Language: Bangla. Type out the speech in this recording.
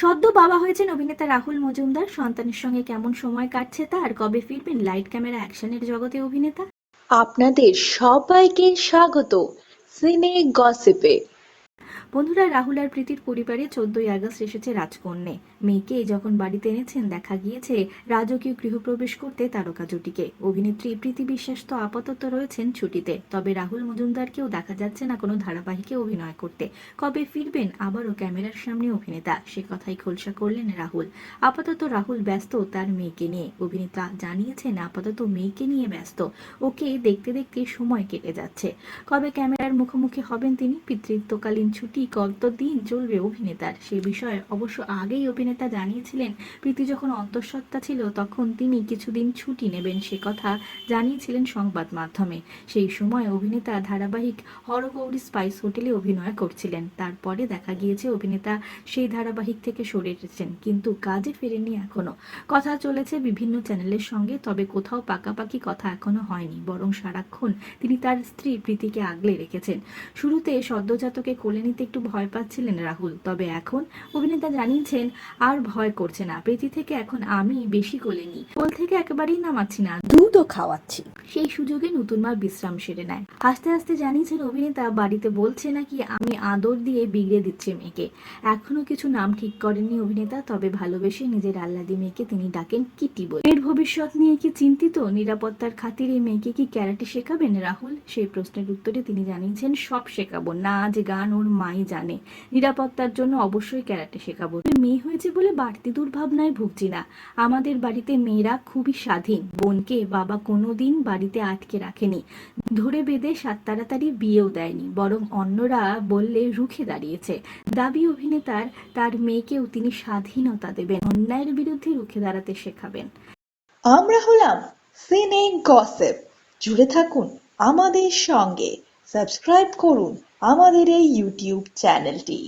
সদ্য বাবা হয়েছেন অভিনেতা রাহুল মজুমদার। সন্তানের সঙ্গে কেমন সময় কাটছে তার? কবে ফিরবেন লাইট ক্যামেরা অ্যাকশনের জগতে অভিনেতা? আপনাদের সবাইকে স্বাগত। সিনে গসিপে। বন্ধুরা, রাহুল আর প্রীতির পরিবারে চোদ্দই আগস্ট এসেছে রাজকন্যে। মেয়েকে যখন বাড়িতে এনেছেন, দেখা গিয়েছে রাজকীয় গৃহপ্রবেশ করতে তারকা জুটিকে। অভিনেত্রী প্রীতি বিশ্বাস তো আপাতত রয়েছেন ছুটিতে। তবে রাহুল মজুমদারকেও দেখা যাচ্ছে না কোনো ধারাবাহিকে অভিনয় করতে। কবে ফিরবেন? আবারও ক্যামেরার সামনে অভিনেতা। সে কথাই খোলসা করলেন রাহুল। আপাতত রাহুল ব্যস্ত তার মেয়েকে নিয়ে। অভিনেতা জানিয়েছেন, আপাতত মেয়েকে নিয়ে ব্যস্ত। ওকে দেখতে দেখতে সময় কেটে যাচ্ছে। কবে ক্যামেরার মুখোমুখি হবেন তিনি? পিতৃত্বকালীন ছুটি কতদিন চলবে অভিনেতার? সে বিষয়ে অবশ্য আগেই অভিনেতা জানিয়েছিলেন, প্রীতি যখন অন্তঃসত্ত্বা ছিল তখন তিনি কিছুদিন ছুটি নেবেন সে কথা জানিয়েছিলেন সংবাদ মাধ্যমে। সেই সময় অভিনেতা ধারাবাহিক হরগৌরী স্পাইস হোটেলে অভিনয় করছিলেন। তারপরে দেখা গিয়েছে অভিনেতা সেই ধারাবাহিক থেকে সরে এসেছেন, কিন্তু কাজে ফেরেননি এখনও। কথা চলেছে বিভিন্ন চ্যানেলের সঙ্গে, তবে কোথাও পাকাপাকি কথা এখনও হয়নি, বরং সারাক্ষণ তিনি তার স্ত্রী প্রীতিকে আগলে রেখেছেন। শুরুতে সদ্যজাতকে কোলে নিতে একটু ভয় পাচ্ছিলেন রাহুল, তবে এখন অভিনেতা জানিয়েছেন আর ভয় করছে না। প্রীতি থেকে এখন আমি বেশি কোলে নিই। কোল থেকে একেবারেই নামাচ্ছি না, দুধও খাওয়াচ্ছি। সেই সুযোগে নতুন মা বিশ্রাম সেরে নেয়। হাসতে হাসতে জানিয়েছেন অভিনেতা, বাড়িতে বলছে নাকি, আমি আদর দিয়ে বিগড়ে দিচ্ছে মেয়েকে। এখনও কিছু নাম ঠিক করেননি অভিনেতা, তবে ভালোবেসে নিজের আল্লাদি মেয়েকে তিনি ডাকেন কিটি বলে। এর ভবিষ্যৎ নিয়ে কি চিন্তিত? নিরাপত্তার খাতিরে মেয়েকে কি ক্যারাটে শেখাবেন? রাহুল সেই প্রশ্নের উত্তরে তিনি জানিয়েছেন, সব শেখাবো, নাচ, গান ওর মাই জানে। নিরাপত্তার জন্য অবশ্যই ক্যারাটে শেখাবো। মেয়ে হয়েছে বলে বাড়তি দুর্ভাবনায় ভুগছি না। আমাদের বাড়িতে মেয়েরা খুবই স্বাধীন। বোনকে বাবা কোনোদিন বাড়িতে আটকে রাখেনি। ধরে বেঁধে সাত তাড়াতাড়ি বিয়েও দেয়নি, বরং অন্যরা বললে রুখে দাঁড়িয়েছে। দাবি অভিনেতার, তার মেয়েকেও তিনি স্বাধীনতা দেবেন, অন্যায়ের বিরুদ্ধে রুখে দাঁড়াতে শেখাবেন। আমরা হলাম সিনে গসেপ। জুড়ে থাকুন আমাদের সঙ্গে। সাবস্ক্রাইব করুন আমাদের এই ইউটিউব চ্যানেলটি।